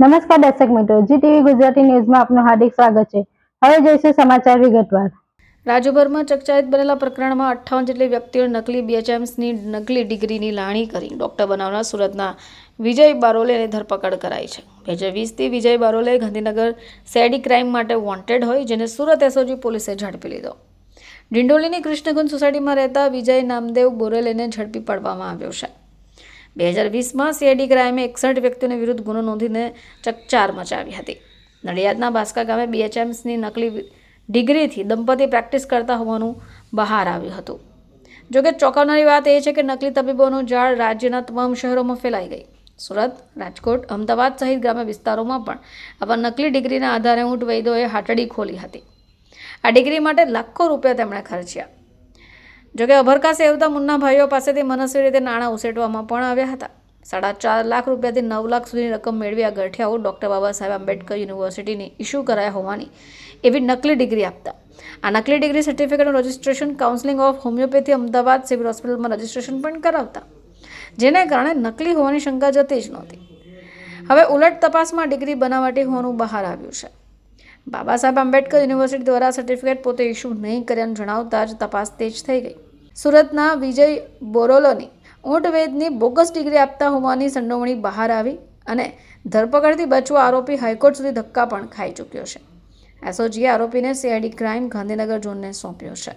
નમસ્કાર દર્શક મિત્રો જી ટીવી ગુજરાતી ન્યૂઝમાં આપનું હાર્દિક સ્વાગત છે. હવે જોઈશું સમાચાર વિગતવાર. રાજ્યભરમાં ચકચારિત બનેલા પ્રકરણમાં અઠ્ઠાવન જેટલી વ્યક્તિઓએ નકલી બીએચએમ્સની નકલી ડિગ્રીની લાણી કરી. ડોક્ટર બનાવનાર સુરતના વિજય બારોલેની ધરપકડ કરાઈ છે. બે હજાર વીસથી વિજય બારોલે ગાંધીનગર સેડી ક્રાઇમ માટે વોન્ટેડ હોય, જેને સુરત એસઓજી પોલીસે ઝડપી લીધો. ડિંડોલીની કૃષ્ણકુંજ સોસાયટીમાં રહેતા વિજય નામદેવ બોરેલેને ઝડપી પાડવામાં આવ્યો છે. બે હજાર વીસમાં સીઆઈડી ક્રાઇમે એકસઠ વ્યક્તિઓને વિરુદ્ધ ગુનો નોંધીને ચકચાર મચાવી હતી. નડિયાદના બાસ્કા ગામે બીએચએમ્સની નકલી ડિગ્રીથી દંપતી પ્રેક્ટિસ કરતા હોવાનું બહાર આવ્યું હતું. જોકે ચોંકાવનારી વાત એ છે કે નકલી તબીબોનું જાળ રાજ્યના તમામ શહેરોમાં ફેલાઈ ગઈ. સુરત, રાજકોટ, અમદાવાદ સહિત ગ્રામ્ય વિસ્તારોમાં પણ આવા નકલી ડિગ્રીના આધારે ઊંટ વૈદોએ હાટડી ખોલી હતી. આ ડિગ્રી માટે લાખો રૂપિયા તેમણે ખર્ચ્યા. જોકે અભરકા સેવતા મુન્ના ભાઈઓ પાસેથી મનસ્વી રીતે નાણાં ઉસેટવામાં પણ આવ્યા હતા. સાડા ચાર લાખ રૂપિયાથી નવ લાખ સુધીની રકમ મેળવી આ ગઠિયાઓ ડૉક્ટર બાબા સાહેબ આંબેડકર યુનિવર્સિટીની ઇસ્યુ કરાયા હોવાની એવી નકલી ડિગ્રી આપતા. આ નકલી degree સર્ટિફિકેટનું registration counselling of homeopathy Ahmedabad civil હોસ્પિટલમાં રજિસ્ટ્રેશન પણ કરાવતા. જેને કારણે નકલી હોવાની શંકા જતી જ નહોતી. હવે ઉલટ તપાસમાં ડિગ્રી બનાવટી હોવાનું બહાર આવ્યું છે. બાબા સાહેબ આંબેડકર યુનિવર્સિટી દ્વારા સર્ટિફિકેટ પોતે ઇસ્યુ નહીં કર્યાનું જણાવતા જ તપાસ તેજ થઈ ગઈ. સુરતના વિજય બોરોલોની ઊંટવેદની બોગસ ડિગ્રી આપતા હોવાની સંડોવણી બહાર આવી અને ધરપકડથી બચવા આરોપી હાઈકોર્ટ સુધી ધક્કા પણ ખાઈ ચૂક્યો છે. એસઓજીએ આરોપીને સીઆઈડી ક્રાઇમ ગાંધીનગર ઝોનને સોંપ્યો છે.